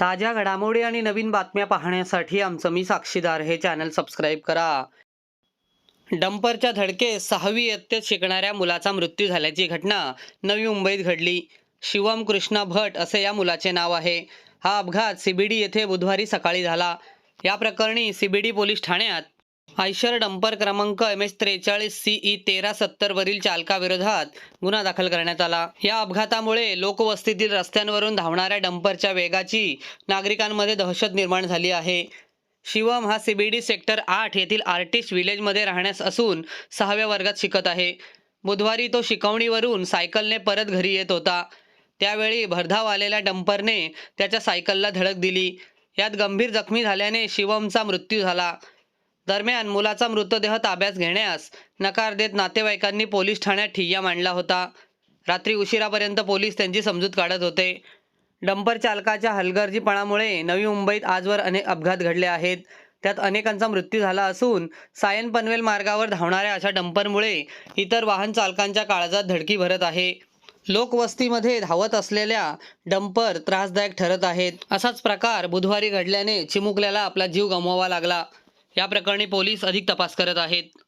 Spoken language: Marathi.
ताज्या घडामोडी आणि नवीन बातम्या पाहण्यासाठी आमचं मी साक्षीदार हे चॅनल सबस्क्राईब करा. डंपरच्या धडकेत सहावी इयत्तेत शिकणाऱ्या मुलाचा मृत्यू झाल्याची घटना नवी मुंबईत घडली. शिवम कृष्णा भट असे या मुलाचे नाव आहे. हा अपघात सीबीडी येथे बुधवारी सकाळी झाला. या प्रकरणी सीबीडी पोलीस ठाण्यात आयशर डंपर क्रमांक एम एस त्रेचाळीस सीई तेरा सत्तरवरील चालकाविरोधात गुन्हा दाखल करण्यात आला. या अपघातामुळे लोकवस्तीतील रस्त्यांवरून धावणाऱ्या डंपरच्या वेगाची नागरिकांमध्ये दहशत निर्माण झाली आहे. शिवम हा सीबीडी सेक्टर आठ येथील आर्टिस्ट विलेजमध्ये राहण्यास असून सहाव्या वर्गात शिकत आहे. बुधवारी तो शिकवणीवरून सायकलने परत घरी येत होता. त्यावेळी भरधाव आलेल्या डंपरने त्याच्या सायकलला धडक दिली. यात गंभीर जखमी झाल्याने शिवमचा मृत्यू झाला. दरम्यान मुलाचा मृतदेह ताब्यात घेण्यास नकार देत नातेवाईकांनी पोलीस ठाण्यात ठिय्या मांडला होता. रात्री उशिरापर्यंत पोलीस त्यांची समजूत काढत होते. डंपर चालकाच्या हलगर्जीपणामुळे नवी मुंबईत आजवर अनेक अपघात घडले आहेत. त्यात अनेकांचा मृत्यू झाला असून सायन पनवेल मार्गावर धावणाऱ्या अशा डंपरमुळे इतर वाहन चालकांच्या काळजात धडकी भरत आहे. लोकवस्तीमध्ये धावत असलेल्या डंपर त्रासदायक ठरत आहेत. असाच प्रकार बुधवारी घडल्याने चिमुकल्याला आपला जीव गमवावा लागला. या प्रकरणी पोलीस अधिक तपास करत आहेत.